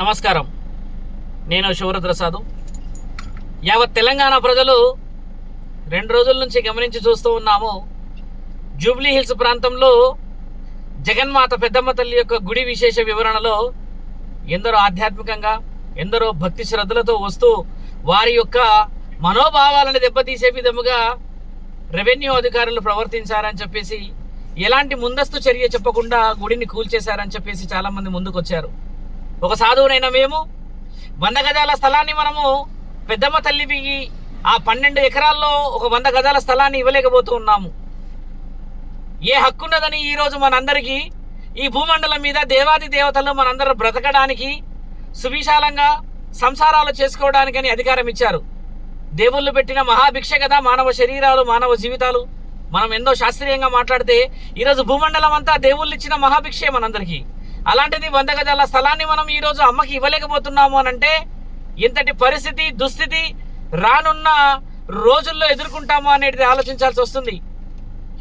నమస్కారం. నేను శివరుద్రసాదు. యావత్ తెలంగాణ ప్రజలు రెండు రోజుల నుంచి గమనించి చూస్తూ ఉన్నాము. జూబ్లీ హిల్స్ ప్రాంతంలో జగన్మాత పెద్దమ్మ తల్లి యొక్క గుడి విశేష వివరణలో ఎందరో ఆధ్యాత్మికంగా ఎందరో భక్తి శ్రద్ధలతో వస్తూ వారి యొక్క మనోభావాలను దెబ్బతీసే విధముగా రెవెన్యూ అధికారులు ప్రవర్తించారని చెప్పేసి ఎలాంటి ముందస్తు చర్య చెప్పకుండా గుడిని కూల్చేశారని చెప్పేసి చాలామంది ముందుకొచ్చారు. ఒక సాధువునైన మేము వంద గజాల స్థలాన్ని మనము పెద్దమ్మ తల్లికి ఆ పన్నెండు ఎకరాల్లో ఒక వంద గజాల స్థలాన్ని ఇవ్వలేకపోతూ ఉన్నాము. ఏ హక్కున్నదని ఈరోజు మనందరికీ ఈ భూమండలం మీద దేవాది దేవతలు మనందరూ బ్రతకడానికి సువిశాలంగా సంసారాలు చేసుకోవడానికని అధికారం ఇచ్చారు. దేవుళ్ళు పెట్టిన మహాభిక్ష కదా మానవ శరీరాలు మానవ జీవితాలు. మనం ఎన్నో శాస్త్రీయంగా మాట్లాడితే ఈరోజు భూమండలం అంతా దేవుళ్ళు ఇచ్చిన మహాభిక్షే మనందరికీ. అలాంటిది వంద గజాల స్థలాన్ని మనం ఈరోజు అమ్మకి ఇవ్వలేకపోతున్నాము అని అంటే ఇంతటి పరిస్థితి దుస్థితి రానున్న రోజుల్లో ఎదుర్కొంటాము అనేది ఆలోచించాల్సి వస్తుంది.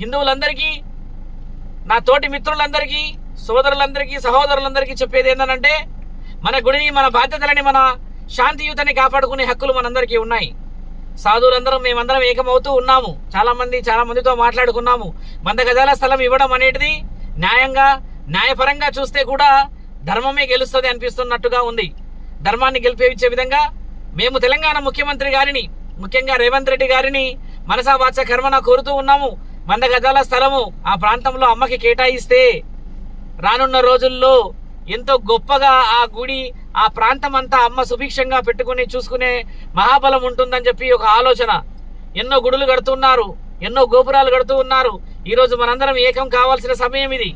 హిందువులందరికీ నా తోటి మిత్రులందరికీ సోదరులందరికీ సహోదరులందరికీ చెప్పేది ఏంటంటే మన గుడిని మన బాధ్యతలని మన శాంతియుతని కాపాడుకునే హక్కులు మనందరికీ ఉన్నాయి. సాధువులందరం మేమందరం ఏకమవుతూ ఉన్నాము. చాలామంది చాలామందితో చాలా మందితో మాట్లాడుకున్నాము. వంద గజాల స్థలం ఇవ్వడం అనేది న్యాయంగా న్యాయపరంగా చూస్తే కూడా ధర్మమే గెలుస్తుంది అనిపిస్తున్నట్టుగా ఉంది. ధర్మాన్ని గెలిపేవిచ్చే విధంగా మేము తెలంగాణ ముఖ్యమంత్రి గారిని ముఖ్యంగా రేవంత్ రెడ్డి గారిని మనసా వాచ కర్మన కోరుతూ ఉన్నాము. వంద గజాల స్థలము ఆ ప్రాంతంలో అమ్మకి కేటాయిస్తే రానున్న రోజుల్లో ఎంతో గొప్పగా ఆ గుడి ఆ ప్రాంతం అంతా అమ్మ సుభిక్షంగా పెట్టుకుని చూసుకునే మహాబలం ఉంటుందని చెప్పి ఒక ఆలోచన. ఎన్నో గుడులు కడుతున్నారు ఎన్నో గోపురాలు కడుతూ ఉన్నారు. ఈరోజు మనందరం ఏకం కావాల్సిన సమయం ఇది.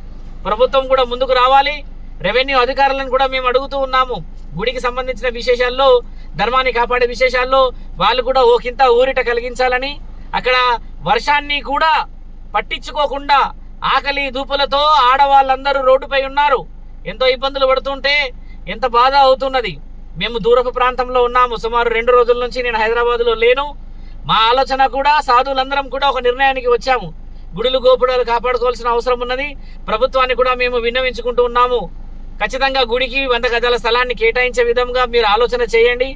ప్రభుత్వం కూడా ముందుకు రావాలి. రెవెన్యూ అధికారులను కూడా మేము అడుగుతూ ఉన్నాము. గుడికి సంబంధించిన విశేషాల్లో ధర్మాన్ని కాపాడే విశేషాల్లో వాళ్ళు కూడా ఓకింత ఊరిట కలిగించాలని అక్కడ వర్షాన్ని కూడా పట్టించుకోకుండా ఆకలి దూపులతో ఆడవాళ్ళందరూ రోడ్డుపై ఉన్నారు. ఎంతో ఇబ్బందులు పడుతుంటే ఎంత బాధ అవుతున్నది. మేము దూరపు ప్రాంతంలో ఉన్నాము. సుమారు రెండు రోజుల నుంచి నేను హైదరాబాద్లో లేను. మా ఆలోచన కూడా సాధువులందరం కూడా ఒక నిర్ణయానికి వచ్చాము. గుడులు గోపురాలు కాపాడుకోవాల్సిన అవసరం ఉన్నది. ప్రభుత్వాన్ని కూడా మేము విన్నవించుకుంటూ ఉన్నాము. ఖచ్చితంగా గుడికి వంద గజాల స్థలాన్ని కేటాయించే విధంగా మీరు ఆలోచన చేయండి.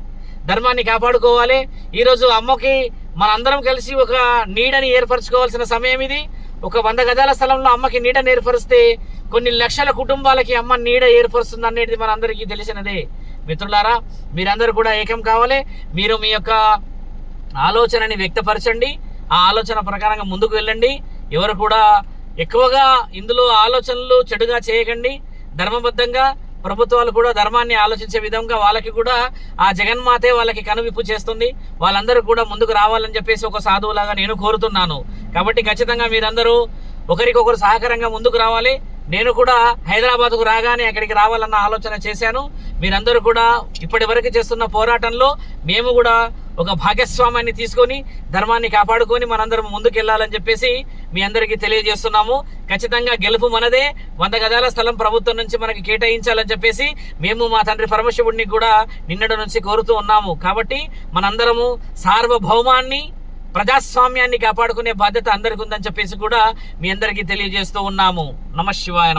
ధర్మాన్ని కాపాడుకోవాలి. ఈరోజు అమ్మకి మనందరం కలిసి ఒక నీడని ఏర్పరచుకోవాల్సిన సమయం ఇది. ఒక వంద గజాల స్థలంలో అమ్మకి నీడని ఏర్పరిస్తే కొన్ని లక్షల కుటుంబాలకి అమ్మ నీడ ఏర్పరుస్తుంది అనేది మనందరికీ తెలిసినదే. మిత్రులారా మీరందరూ కూడా ఏకం కావాలి. మీరు మీ యొక్క ఆలోచనని వ్యక్తపరచండి. ఆ ఆలోచన ప్రకారంగా ముందుకు వెళ్ళండి. ఎవరు కూడా ఎక్కువగా ఇందులో ఆలోచనలు చెడుగా చేయకండి. ధర్మబద్ధంగా ప్రభుత్వాలు కూడా ధర్మాన్ని ఆలోచించే విధంగా వాళ్ళకి కూడా ఆ జగన్మాతే వాళ్ళకి కనువిప్పు చేస్తుంది. వాళ్ళందరూ కూడా ముందుకు రావాలని చెప్పేసి ఒక సాధువులాగా నేను కోరుతున్నాను. కాబట్టి ఖచ్చితంగా మీరందరూ ఒకరికొకరు సహకారంగా ముందుకు రావాలి. నేను కూడా హైదరాబాద్కు రాగానే అక్కడికి రావాలన్న ఆలోచన చేశాను. మీరందరూ కూడా ఇప్పటి వరకు చేస్తున్న పోరాటంలో మేము కూడా ఒక భాగస్వామ్యాన్ని తీసుకొని ధర్మాన్ని కాపాడుకొని మనందరం ముందుకు వెళ్ళాలని చెప్పేసి మీ అందరికీ తెలియజేస్తున్నాము. ఖచ్చితంగా గెలుపు మనదే. వంద గజాల స్థలం ప్రభుత్వం నుంచి మనకి కేటాయించాలని చెప్పేసి మేము మా తండ్రి పరమశివుడిని కూడా నిన్నటి నుంచి కోరుతూ ఉన్నాము. కాబట్టి మనందరము సార్వభౌమాన్ని ప్రజాస్వామ్యాన్ని కాపాడుకునే బాధ్యత అందరికి ఉందని చెప్పేసి కూడా మీ అందరికీ తెలియజేస్తూ ఉన్నాము. నమ శివాయ